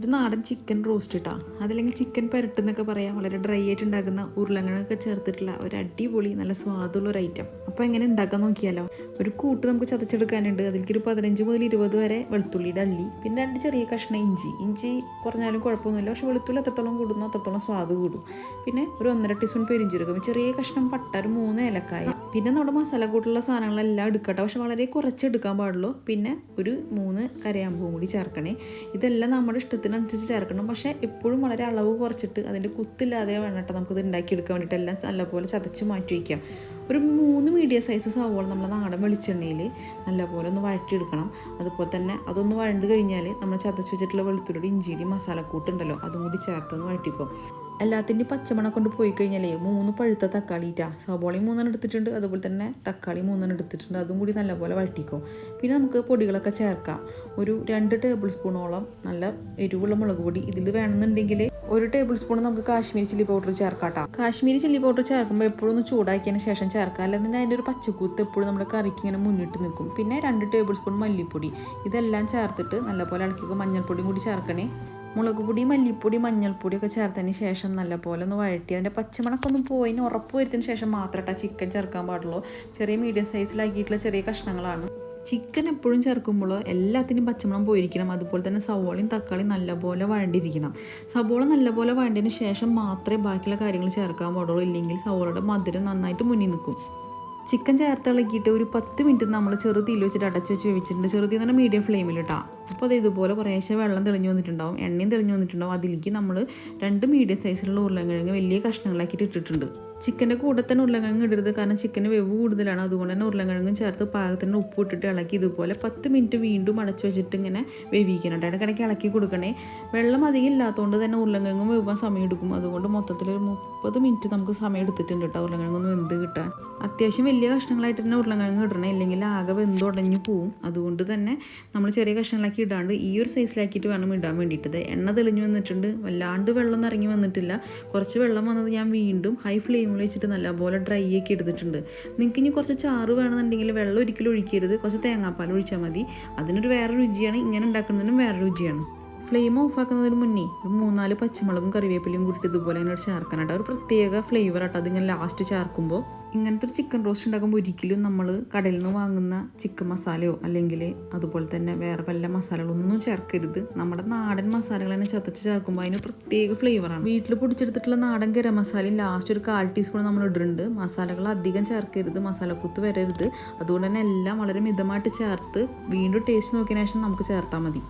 ഒരു നാടൻ chicken roast ഇട്ടാ അതല്ലെങ്കിൽ ചിക്കൻ പുരട്ടെന്നൊക്കെ പറയാം. വളരെ ഡ്രൈ ആയിട്ട് ഉണ്ടാക്കുന്ന ഉരുളങ്ങളൊക്കെ ചേർത്തിട്ടുള്ള ഒരു അടിപൊളി നല്ല സ്വാദുള്ള ഒരു ഐറ്റം അപ്പോൾ എങ്ങനെ ഉണ്ടാക്കാൻ നോക്കിയാലോ? ഒരു കൂട്ട് നമുക്ക് ചതച്ചെടുക്കാനുണ്ട്. അതിലേക്ക് ഒരു പതിനഞ്ച് മുതൽ ഇരുപത് വരെ വെളുത്തുള്ളിയുടെ അള്ളി പിന്നെ രണ്ട് ചെറിയ കഷ്ണം ഇഞ്ചി. ഇഞ്ചി കുറഞ്ഞാലും കുഴപ്പമൊന്നുമില്ല. പക്ഷെ വെളുത്തുള്ളി എത്രത്തോളം കൂടുന്നു അത്രത്തോളം സ്വാദ് കൂടും. പിന്നെ ഒരു ഒന്നര ടീസ്പൂൺ പെരിഞ്ചീരകം. ചെറിയ കഷ്ണം പട്ട ഒരു മൂന്ന് ഏലക്കായ. പിന്നെ നമ്മുടെ മസാല കൂട്ടുള്ള സാധനങ്ങളെല്ലാം എടുക്കട്ടെ. പക്ഷെ വളരെ കുറച്ച് എടുക്കാൻ പാടുള്ളൂ. പിന്നെ ഒരു മൂന്ന് കരയാമ്പൂവും കൂടി ചേർക്കണേ. ഇതെല്ലാം നമ്മുടെ ഇഷ്ടത്തിനനുസരിച്ച് ചേർക്കണം. പക്ഷേ എപ്പോഴും വളരെ അളവ് കുറച്ചിട്ട് അതിന്റെ കുത്തില്ലാതെ വേണം കേട്ടോ നമുക്കിത് ഉണ്ടാക്കിയെടുക്കാൻ വേണ്ടിയിട്ട്. എല്ലാം നല്ലപോലെ ചതച്ച് മാറ്റി വയ്ക്കാം. ഒരു മൂന്ന് മീഡിയം സൈസ് സവോള നമ്മൾ നാടൻ വെളിച്ചെണ്ണയിൽ നല്ലപോലെ ഒന്ന് വഴറ്റിയെടുക്കണം. അതുപോലെ തന്നെ അതൊന്ന് വഴണ്ട് കഴിഞ്ഞാൽ നമ്മൾ ചതച്ച് വെച്ചിട്ടുള്ള വെളുത്തുള്ളിയുടെ ഇഞ്ചിയുടെയും മസാലക്കൂട്ടുണ്ടല്ലോ അതും കൂടി ചേർത്തൊന്ന് വഴറ്റിക്കോ. എല്ലാത്തിന്റെയും പച്ചമണം കൊണ്ട് പോയി കഴിഞ്ഞാലേ മൂന്ന് പഴുത്ത തക്കാളി തക്കാളിയിട്ടാ സവോളയും മൂന്നെണ്ണം എടുത്തിട്ടുണ്ട്. അതുപോലെ തന്നെ തക്കാളി മൂന്നെണ്ണം എടുത്തിട്ടുണ്ട്. അതും കൂടി നല്ലപോലെ വഴറ്റിക്കോ. പിന്നെ നമുക്ക് പൊടികളൊക്കെ ചേർക്കാം. ഒരു രണ്ട് ടേബിൾ സ്പൂണോളം നല്ല എരിവുള്ള മുളക് പൊടി ഇതിൽ വേണമെന്നുണ്ടെങ്കിൽ ഒരു ടേബിൾ സ്പൂൺ നമുക്ക് കാശ്മീരി ചില്ലി പൗഡർ ചേർക്കാട്ടോ കാശ്മീരി ചില്ലി പൗഡർ ചേർക്കുമ്പോൾ എപ്പോഴും ഒന്ന് ചൂടാക്കിയതിന് ശേഷം ചേർക്കാം. അല്ലെങ്കിൽ അതിന്റെ ഒരു പച്ചക്കൂത്ത് എപ്പോഴും നമ്മുടെ കറിക്ക് ഇങ്ങനെ മുന്നിട്ട് നിൽക്കും. പിന്നെ രണ്ട് ടേബിൾ സ്പൂൺ മല്ലിപ്പൊടി. ഇതെല്ലാം ചേർത്തിട്ട് നല്ലപോലെ ഇളക്കിക്കുക മഞ്ഞൾപ്പൊടിയും കൂടി ചേർക്കണേ. മുളക് പൊടി മല്ലിപ്പൊടി മഞ്ഞൾപ്പൊടി ഒക്കെ ചേർത്തതിന് ശേഷം നല്ലപോലെ ഒന്ന് വഴറ്റി അതിന്റെ പച്ചമണക്കൊന്നും പോയിന് ഉറപ്പ് വരുത്തിയതിന് ശേഷം മാത്രമേ ചിക്കൻ ചേർക്കാൻ പാടുള്ളൂ. ചെറിയ മീഡിയം സൈസിലാക്കിയിട്ടുള്ള ചെറിയ കഷ്ണങ്ങളാണ്. ചിക്കൻ എപ്പോഴും ചേർക്കുമ്പോൾ എല്ലാത്തിനും പച്ചമണം പോയിരിക്കണം. അതുപോലെ തന്നെ സവോളയും തക്കാളിയും നല്ലപോലെ വഴണ്ടിരിക്കണം. സവോള നല്ലപോലെ വഴണ്ടതിന് ശേഷം മാത്രമേ ബാക്കിയുള്ള കാര്യങ്ങൾ ചേർക്കാൻ പാടുള്ളൂ. ഇല്ലെങ്കിൽ സവോളയുടെ മധുരം നന്നായിട്ട് മുന്നിൽ നിൽക്കും. ചിക്കൻ ചേർത്ത് ഇളക്കിയിട്ട് ഒരു പത്ത് മിനിറ്റ് നമ്മൾ ചെറു തീയിൽ വെച്ചിട്ട് അടച്ച് വെച്ച് വേവിച്ചിട്ടുണ്ട്. ചെറുതീ തന്നെ മീഡിയം ഫ്ലെയിമിൽ ഇട്ടാ അപ്പോൾ അത് ഇതുപോലെ കുറേശ്ശെ വെള്ളം തെളിഞ്ഞു വന്നിട്ടുണ്ടാവും. എണ്ണയും തെളിഞ്ഞു വന്നിട്ടുണ്ടാവും. അതിലേക്ക് നമ്മൾ രണ്ട് മീഡിയം സൈസിലുള്ള ഉരുളൻ കിഴങ്ങ് വലിയ കഷ്ണങ്ങളാക്കിയിട്ട് ഇട്ടിട്ടുണ്ട്. ചിക്കന്റെ കൂടെ തന്നെ ഉരുളക്കിഴങ്ങ് ഇടരുത്. കാരണം ചിക്കന് വെവ് കൂടുതലാണ്. അതുകൊണ്ട് തന്നെ ഉരുളക്കിഴങ്ങും ചേർത്ത് പാകത്തിന് ഉപ്പ് ഇട്ടിട്ട് ഇളക്കി ഇതുപോലെ പത്ത് മിനിറ്റ് വീണ്ടും അടച്ചു വെച്ചിട്ട് ഇങ്ങനെ വേവിക്കണം ഇടയ്ക്കിടയ്ക്ക് ഇളക്കി കൊടുക്കണേ. വെള്ളം അധികം ഇല്ലാത്തതുകൊണ്ട് തന്നെ ഉരുളക്കിഴങ്ങും വേവാൻ സമയം എടുക്കും. അതുകൊണ്ട് മൊത്തത്തിൽ ഒരു മുപ്പത് മിനിറ്റ് നമുക്ക് സമയം എടുത്തിട്ടുണ്ട് കേട്ടോ ഉരുളൻകിഴങ്ങൊന്ന് വെന്ത് കിട്ടാൻ. അത്യാവശ്യം വലിയ കഷ്ണങ്ങളായിട്ട് തന്നെ ഉരുളക്കിഴങ്ങ് ഇടണം. ഇല്ലെങ്കിൽ ആകെ വെന്ത് ഉടഞ്ഞു പോവും. അതുകൊണ്ട് തന്നെ നമ്മൾ ചെറിയ കഷ്ണങ്ങളാക്കി ഇടാണ്ട് ഈ ഒരു സൈസിലാക്കിയിട്ട് വേണം ഇടാൻ വേണ്ടിയിട്ട്. എണ്ണ തെളിഞ്ഞു വന്നിട്ടുണ്ട്. വല്ലാണ്ട് വെള്ളം ഇറങ്ങി വന്നിട്ടില്ല. കുറച്ച് വെള്ളം വന്നത് ഞാൻ വീണ്ടും ഹൈ ഫ്ലെയിമിൽ വെച്ചിട്ട് നല്ലപോലെ ഡ്രൈ ആക്കി എടുത്തിട്ടുണ്ട്. നിങ്ങൾക്ക് ഇനി കുറച്ച് ചാറ് വേണമെന്നുണ്ടെങ്കിൽ വെള്ളം ഒരിക്കലും ഒഴിക്കരുത്. കുറച്ച് തേങ്ങാപ്പാൽ ഒഴിച്ചാൽ മതി. അതിനൊരു വേറെ രുചിയാണ്. ഇങ്ങനെ ഉണ്ടാക്കുന്നതിനും വേറെ രുചിയാണ്. ഫ്ലെയിം ഓഫ് ആക്കുന്നതിന് മുന്നേ ഒരു മൂന്നാൽ പച്ചമുളകും കറിവേപ്പിലയും കൂട്ടിയിട്ട് ഇതുപോലെ അതിനോട് ചേർക്കാനായിട്ട് ഒരു പ്രത്യേക ഫ്ലേവർ ആട്ടോ. അതിങ്ങനെ ലാസ്റ്റ് ചേർക്കുമ്പോൾ ഇങ്ങനത്തെ ഒരു ചിക്കൻ റോസ്റ്റ് ഉണ്ടാക്കുമ്പോൾ ഒരിക്കലും നമ്മൾ കടയിൽ നിന്ന് വാങ്ങുന്ന ചിക്കൻ മസാലയോ അല്ലെങ്കിൽ അതുപോലെ തന്നെ വേറെ വല്ല മസാലകളൊന്നും ചേർക്കരുത്. നമ്മുടെ നാടൻ മസാലകൾ തന്നെ ചതച്ച് ചേർക്കുമ്പോൾ അതിന് പ്രത്യേക ഫ്ലേവറാണ് വീട്ടിൽ പൊടിച്ചെടുത്തിട്ടുള്ള നാടൻ ഗരം മസാലയും ലാസ്റ്റ് ഒരു കാൽ ടീസ്പൂൺ നമ്മൾ ഇടുന്നുണ്ട്. മസാലകൾ അധികം ചേർക്കരുത് മസാലക്കുത്ത് വരരുത്. അതുകൊണ്ട് തന്നെ എല്ലാം വളരെ മിതമായിട്ട് ചേർത്ത് വീണ്ടും ടേസ്റ്റ് നോക്കിയതിനു ശേഷം നമുക്ക് ചേർത്താൽ മതി.